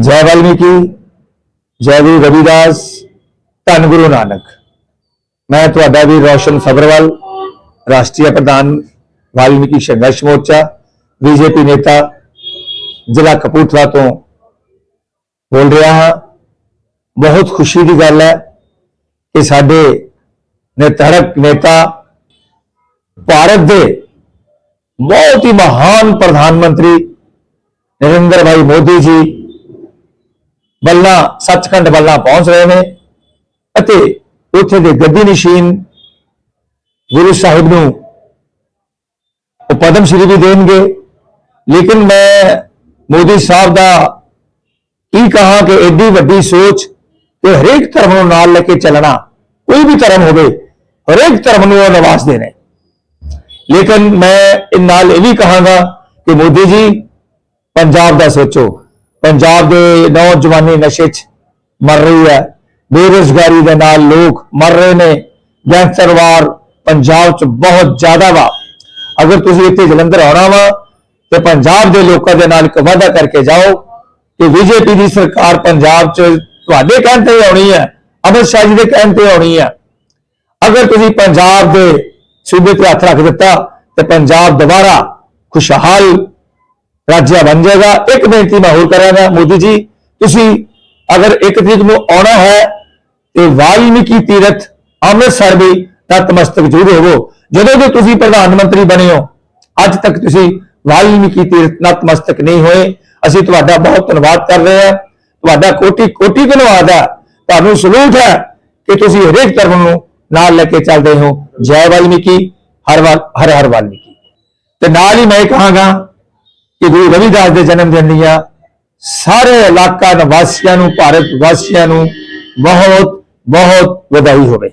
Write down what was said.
ਜੈ ਵਾਲਮੀਕੀ, ਜੈ ਗੁਰੂ ਰਵਿਦਾਸ, ਧੰਨ ਗੁਰੂ ਨਾਨਕ। ਮੈਂ ਤੁਹਾਡਾ ਵੀ ਰੌਸ਼ਨ ਸਬਰਵਾਲ, ਰਾਸ਼ਟਰੀ ਪ੍ਰਧਾਨ ਵਾਲਮੀਕੀ ਸੰਘਰਸ਼ ਮੋਰਚਾ, ਬੀਜੇਪੀ ਨੇਤਾ, ਜ਼ਿਲ੍ਹਾ ਕਪੂਰਥਲਾ ਤੋਂ ਬੋਲ ਰਿਹਾ ਹਾਂ। ਬਹੁਤ ਖੁਸ਼ੀ ਦੀ ਗੱਲ ਹੈ ਕਿ ਸਾਡੇ ਨਿਰਧੜਕ ਨੇਤਾ ਭਾਰਤ ਦੇ ਬਹੁਤ ਹੀ ਮਹਾਨ ਪ੍ਰਧਾਨ ਮੰਤਰੀ ਨਰਿੰਦਰ ਭਾਈ ਮੋਦੀ ਜੀ ਬੱਲਾ, ਸੱਚਖੰਡ ਬੱਲਾ ਪਹੁੰਚ ਰਹੇ ਨੇ ਅਤੇ ਉੱਥੇ ਦੇ ਗੱਦੀ ਨਿਸ਼ੀਨ ਗੁਰੂ ਸਾਹਿਬ ਨੂੰ ਉਹ ਪਦਮ ਸ਼੍ਰੀ ਵੀ ਦੇਣਗੇ। ਲੇਕਿਨ ਮੈਂ ਮੋਦੀ ਸਾਹਿਬ ਦਾ ਇਹ ਕਹਾ ਕਿ ਐਡੀ ਵੱਡੀ ਸੋਚ ਤੇ ਹਰੇਕ ਧਰਮ ਨੂੰ ਨਾਲ ਲੈ ਕੇ ਚੱਲਣਾ ਕੋਈ ਵੀ ਧਰਮ ਹੋਵੇ, ਹਰੇਕ ਧਰਮ ਨੂੰ ਉਹ ਨਿਵਾਸ ਦੇਣਾ। ਲੇਕਿਨ ਮੈਂ ਇਹ ਨਾਲ ਇਹ ਵੀ ਕਹਾਂਗਾ ਕਿ ਮੋਦੀ ਜੀ, ਪੰਜਾਬ ਦਾ ਸੋਚੋ। ਪੰਜਾਬ ਦੇ ਨੌਜਵਾਨੀ ਨਸ਼ੇ 'ਚ ਮਰ ਰਹੀ ਹੈ। ਬੇਰੁਜ਼ਗਾਰੀ ਦੇ ਨਾਲ ਲੋਕ ਮਰ ਰਹੇ ਨੇ। ਗੈਂਗਸਟਰਵਾਰ ਪੰਜਾਬ 'ਚ ਬਹੁਤ ਜ਼ਿਆਦਾ ਵਾ। ਅਗਰ ਤੁਸੀਂ ਇੱਥੇ ਜਲੰਧਰ ਆਉਣਾ ਵਾ ਤੇ ਪੰਜਾਬ ਦੇ ਲੋਕਾਂ ਦੇ ਨਾਲ ਇੱਕ ਵਾਅਦਾ ਕਰਕੇ ਜਾਓ ਕਿ ਬੀਜੇਪੀ ਦੀ ਸਰਕਾਰ ਪੰਜਾਬ 'ਚ ਤੁਹਾਡੇ ਕਹਿਣ ਤੇ ਆਉਣੀ ਹੈ ਅਮਰ ਸ਼ਾਹ ਜੀ ਦੇ ਕਹਿਣ ਤੇ ਆਉਣੀ ਹੈ। ਅਗਰ ਤੁਸੀਂ ਪੰਜਾਬ ਦੇ ਸੂਬੇ ਤੇ ਹੱਥ ਰੱਖ ਦਿੱਤਾ ਤੇ ਪੰਜਾਬ ਦੁਬਾਰਾ ਖੁਸ਼ਹਾਲ ਰਾਜ ਬਣ ਜਾਏਗਾ। ਇੱਕ ਬੇਨਤੀ ਮੈਂ ਹੋਰ ਕਰਾਂਗਾ ਮੋਦੀ ਜੀ, ਤੁਸੀਂ ਅਗਰ ਇੱਕ ਤਰੀਕ ਨੂੰ ਆਉਣਾ ਹੈ ਤੇ ਵਾਲਮੀਕੀ ਤੀਰਥ ਅੰਮ੍ਰਿਤਸਰ ਵੀ ਨਤਮਸਤਕ ਜ਼ਰੂਰ ਹੋਵੋ। ਜਦੋਂ ਦੇ ਤੁਸੀਂ ਪ੍ਰਧਾਨ ਮੰਤਰੀ ਬਣੇ ਹੋ, ਅੱਜ ਤੱਕ ਤੁਸੀਂ ਵਾਲਮੀਕੀ ਤੀਰਥ ਨਤਮਸਤਕ ਨਹੀਂ ਹੋਏ। ਅਸੀਂ ਤੁਹਾਡਾ ਬਹੁਤ ਧੰਨਵਾਦ ਕਰ ਰਹੇ ਹਾਂ। ਤੁਹਾਡਾ ਕੋਟੀ ਕੋਟੀ ਧੰਨਵਾਦ ਹੈ। ਤੁਹਾਨੂੰ ਸਲੂਟ ਹੈ ਕਿ ਤੁਸੀਂ ਹਰੇਕ ਧਰਮ ਨੂੰ ਨਾਲ ਲੈ ਕੇ ਚੱਲਦੇ ਹੋ। ਜੈ ਵਾਲਮੀਕੀ, ਹਰ ਵਾਲ ਹਰ ਹਰ ਵਾਲਮੀਕੀ। ਤੇ ਨਾਲ ਹੀ ਮੈਂ ਕਹਾਂਗਾ ਕਿ ਗੁਰੂ ਰਵਿਦਾਸ ਦੇ ਜਨਮ ਦਿਨ ਦੀਆਂ ਸਾਰੇ ਇਲਾਕਾ ਨਿਵਾਸੀਆਂ ਨੂੰ, ਭਾਰਤ ਵਾਸੀਆਂ ਨੂੰ ਬਹੁਤ ਬਹੁਤ ਵਧਾਈ ਹੋਵੇ।